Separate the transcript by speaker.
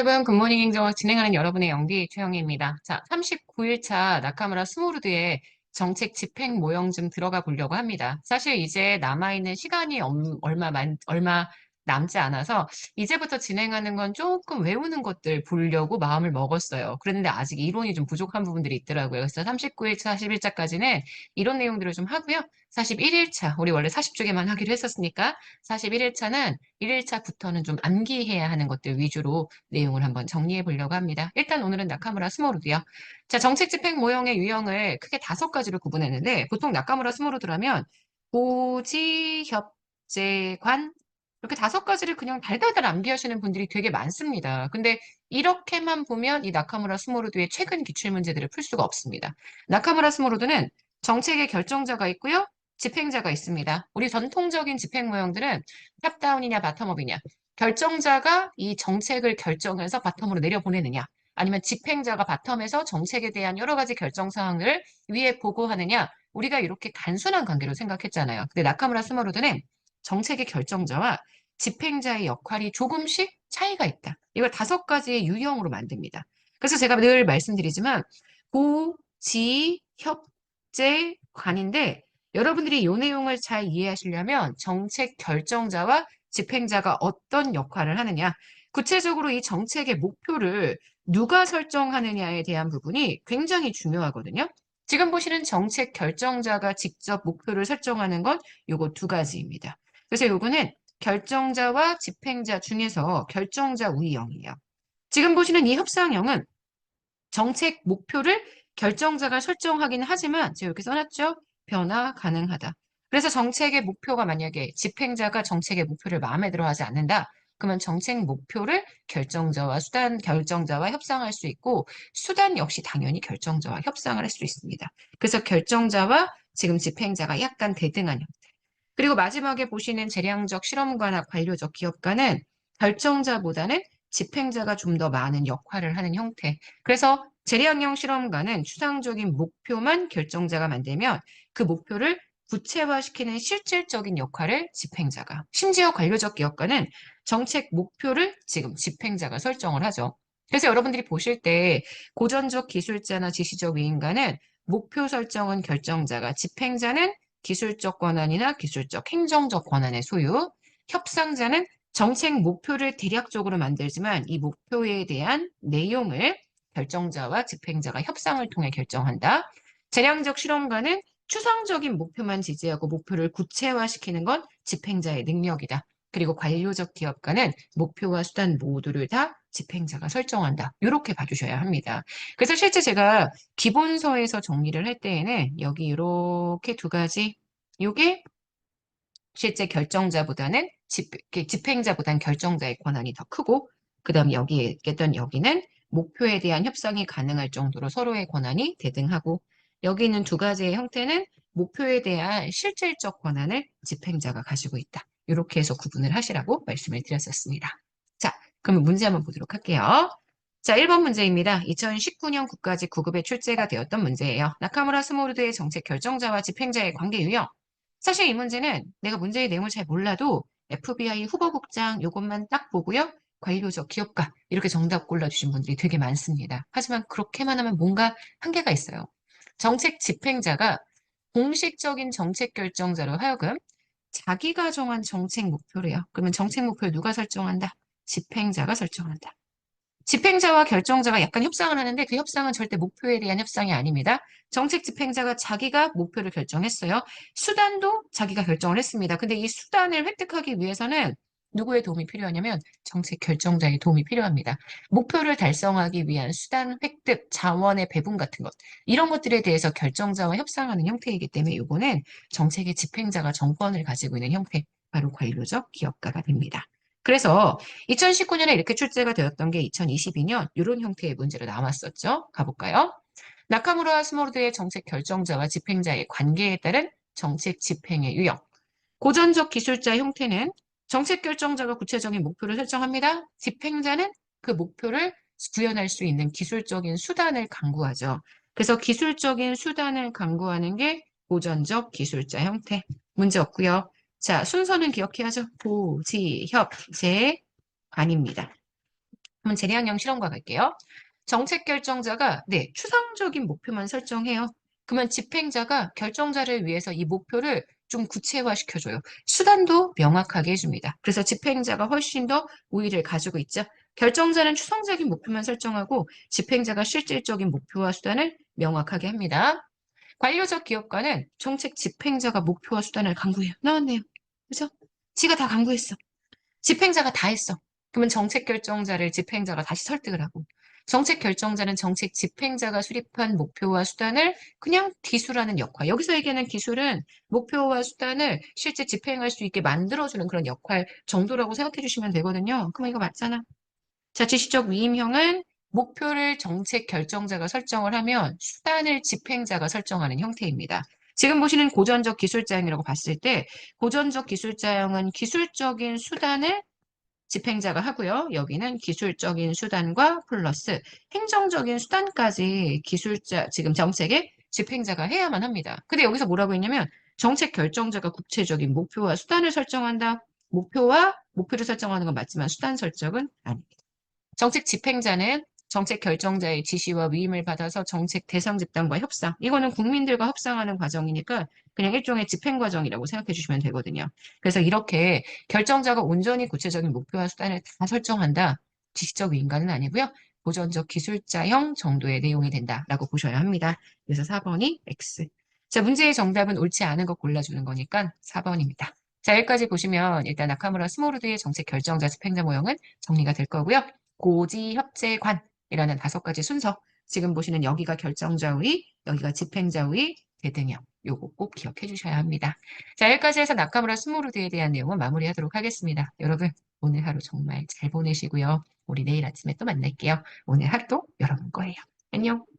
Speaker 1: 여러분, 굿모닝 행정을 진행하는 여러분의 영디 최영희입니다. 자, 39일차 나카무라 스모르드의 정책 집행 모형 좀 들어가 보려고 합니다. 사실 이제 남아있는 시간이 엄- 얼마, 만, 얼마 남지 않아서 이제부터 진행하는 건 조금 외우는 것들 보려고 마음을 먹었어요. 그런데 아직 이론이 좀 부족한 부분들이 있더라고요. 그래서 39일차, 41차까지는 이론 내용들을 좀 하고요. 41일차, 우리 원래 40쪽에만 하기로 했었으니까 41일차는 1일차부터는 좀 암기해야 하는 것들 위주로 내용을 한번 정리해 보려고 합니다. 일단 오늘은 나카무라 스모르드요. 자, 정책 집행 모형의 유형을 크게 다섯 가지로 구분했는데 보통 나카무라 스모르드라면 고지, 협재, 관 이렇게 다섯 가지를 그냥 달달달 암기하시는 분들이 되게 많습니다. 근데 이렇게만 보면 이 나카무라 스모르드의 최근 기출 문제들을 풀 수가 없습니다. 나카무라 스모르드는 정책의 결정자가 있고요. 집행자가 있습니다. 우리 전통적인 집행 모형들은 탑다운이냐 바텀업이냐. 결정자가 이 정책을 결정해서 바텀으로 내려보내느냐. 아니면 집행자가 바텀에서 정책에 대한 여러 가지 결정 사항을 위에 보고하느냐. 우리가 이렇게 단순한 관계로 생각했잖아요. 근데 나카무라 스모르드는 정책의 결정자와 집행자의 역할이 조금씩 차이가 있다. 이걸 다섯 가지의 유형으로 만듭니다. 그래서 제가 늘 말씀드리지만 고, 지, 협재, 관인데 여러분들이 이 내용을 잘 이해하시려면 정책 결정자와 집행자가 어떤 역할을 하느냐, 구체적으로 이 정책의 목표를 누가 설정하느냐에 대한 부분이 굉장히 중요하거든요. 지금 보시는 정책 결정자가 직접 목표를 설정하는 건 요거 두 가지입니다. 그래서 요거는 결정자와 집행자 중에서 결정자 우위형이에요. 지금 보시는 이 협상형은 정책 목표를 결정자가 설정하긴 하지만 제가 이렇게 써놨죠? 변화 가능하다. 그래서 정책의 목표가 만약에 집행자가 정책의 목표를 마음에 들어 하지 않는다. 그러면 정책 목표를 결정자와 수단 결정자와 협상할 수 있고 수단 역시 당연히 결정자와 협상을 할 수 있습니다. 그래서 결정자와 지금 집행자가 약간 대등한 형태. 그리고 마지막에 보시는 재량적 실험가나 관료적 기업가는 결정자보다는 집행자가 좀 더 많은 역할을 하는 형태. 그래서 재량형 실험가는 추상적인 목표만 결정자가 만들면 그 목표를 구체화시키는 실질적인 역할을 집행자가, 심지어 관료적 기업가는 정책 목표를 지금 집행자가 설정을 하죠. 그래서 여러분들이 보실 때 고전적 기술자나 지시적 위인가는 목표 설정은 결정자가, 집행자는 기술적 권한이나 기술적 행정적 권한의 소유, 협상자는 정책 목표를 대략적으로 만들지만 이 목표에 대한 내용을 결정자와 집행자가 협상을 통해 결정한다. 재량적 실험가는 추상적인 목표만 지지하고 목표를 구체화시키는 건 집행자의 능력이다. 그리고 관료적 기업가는 목표와 수단 모두를 다 집행자가 설정한다. 이렇게 봐주셔야 합니다. 그래서 실제 제가 기본서에서 정리를 할 때에는 여기 이렇게 두 가지, 이게 실제 결정자보다는 집, 집행자보다는 결정자의 권한이 더 크고, 그 다음 여기에 있겠던 여기는 목표에 대한 협상이 가능할 정도로 서로의 권한이 대등하고, 여기 있는 두 가지의 형태는 목표에 대한 실질적 권한을 집행자가 가지고 있다. 이렇게 해서 구분을 하시라고 말씀을 드렸었습니다. 자, 그러면 문제 한번 보도록 할게요. 자, 1번 문제입니다. 2019년 국가직 9급에 출제가 되었던 문제예요. 나카무라 스모르드의 정책 결정자와 집행자의 관계 유형. 사실 이 문제는 내가 문제의 내용을 잘 몰라도 FBI 후보국장 요것만 딱 보고요. 관료적 기업가 이렇게 정답 골라주신 분들이 되게 많습니다. 하지만 그렇게만 하면 뭔가 한계가 있어요. 정책 집행자가 공식적인 정책 결정자로 하여금 자기가 정한 정책 목표래요. 그러면 정책 목표를 누가 설정한다? 집행자가 설정한다. 집행자와 결정자가 약간 협상을 하는데 그 협상은 절대 목표에 대한 협상이 아닙니다. 정책 집행자가 자기가 목표를 결정했어요. 수단도 자기가 결정을 했습니다. 근데 이 수단을 획득하기 위해서는 누구의 도움이 필요하냐면 정책 결정자의 도움이 필요합니다. 목표를 달성하기 위한 수단 획득, 자원의 배분 같은 것 이런 것들에 대해서 결정자와 협상하는 형태이기 때문에 이거는 정책의 집행자가 정권을 가지고 있는 형태, 바로 관료적 기업가가 됩니다. 그래서 2019년에 이렇게 출제가 되었던 게 2022년 이런 형태의 문제로 나왔었죠. 가볼까요? 나카무라 스모르드의 정책 결정자와 집행자의 관계에 따른 정책 집행의 유형. 고전적 기술자 형태는 정책 결정자가 구체적인 목표를 설정합니다. 집행자는 그 목표를 구현할 수 있는 기술적인 수단을 강구하죠. 그래서 기술적인 수단을 강구하는 게 고전적 기술자 형태. 문제 없고요. 자, 순서는 기억해야죠. 고, 지, 협, 재, 관입니다. 그러면 재량형 실험과 갈게요. 정책 결정자가 네, 추상적인 목표만 설정해요. 그러면 집행자가 결정자를 위해서 이 목표를 좀 구체화시켜줘요. 수단도 명확하게 해줍니다. 그래서 집행자가 훨씬 더 우위를 가지고 있죠. 결정자는 추상적인 목표만 설정하고 집행자가 실질적인 목표와 수단을 명확하게 합니다. 관료적 기업가는 정책 집행자가 목표와 수단을 강구해요. 나왔네요. 그죠? 지가 다 강구했어. 집행자가 다 했어. 그러면 정책 결정자를 집행자가 다시 설득을 하고 정책 결정자는 정책 집행자가 수립한 목표와 수단을 그냥 기술하는 역할. 여기서 얘기하는 기술은 목표와 수단을 실제 집행할 수 있게 만들어주는 그런 역할 정도라고 생각해 주시면 되거든요. 그럼 이거 맞잖아. 자, 지시적 위임형은 목표를 정책 결정자가 설정을 하면 수단을 집행자가 설정하는 형태입니다. 지금 보시는 고전적 기술자형이라고 봤을 때 고전적 기술자형은 기술적인 수단을 집행자가 하고요. 여기는 기술적인 수단과 플러스 행정적인 수단까지 기술자, 지금 정책의 집행자가 해야만 합니다. 근데 여기서 뭐라고 했냐면 정책 결정자가 구체적인 목표와 수단을 설정한다. 목표와 목표를 설정하는 건 맞지만 수단 설정은 아닙니다. 정책 집행자는 정책 결정자의 지시와 위임을 받아서 정책 대상 집단과 협상. 이거는 국민들과 협상하는 과정이니까 그냥 일종의 집행 과정이라고 생각해 주시면 되거든요. 그래서 이렇게 결정자가 온전히 구체적인 목표와 수단을 다 설정한다. 지시적 위임과는 아니고요. 보전적 기술자형 정도의 내용이 된다라고 보셔야 합니다. 그래서 4번이 X. 자, 문제의 정답은 옳지 않은 거 골라주는 거니까 4번입니다. 자, 여기까지 보시면 일단 나카무라 스모르드의 정책 결정자 집행자 모형은 정리가 될 거고요. 고지 협재관 이라는 다섯 가지 순서. 지금 보시는 여기가 결정자의, 여기가 집행자의, 대등형. 요거 꼭 기억해 주셔야 합니다. 자, 여기까지 해서 나카무라 스모르드에 대한 내용은 마무리하도록 하겠습니다. 여러분, 오늘 하루 정말 잘 보내시고요. 우리 내일 아침에 또 만날게요. 오늘 하루도 여러분 거예요. 안녕.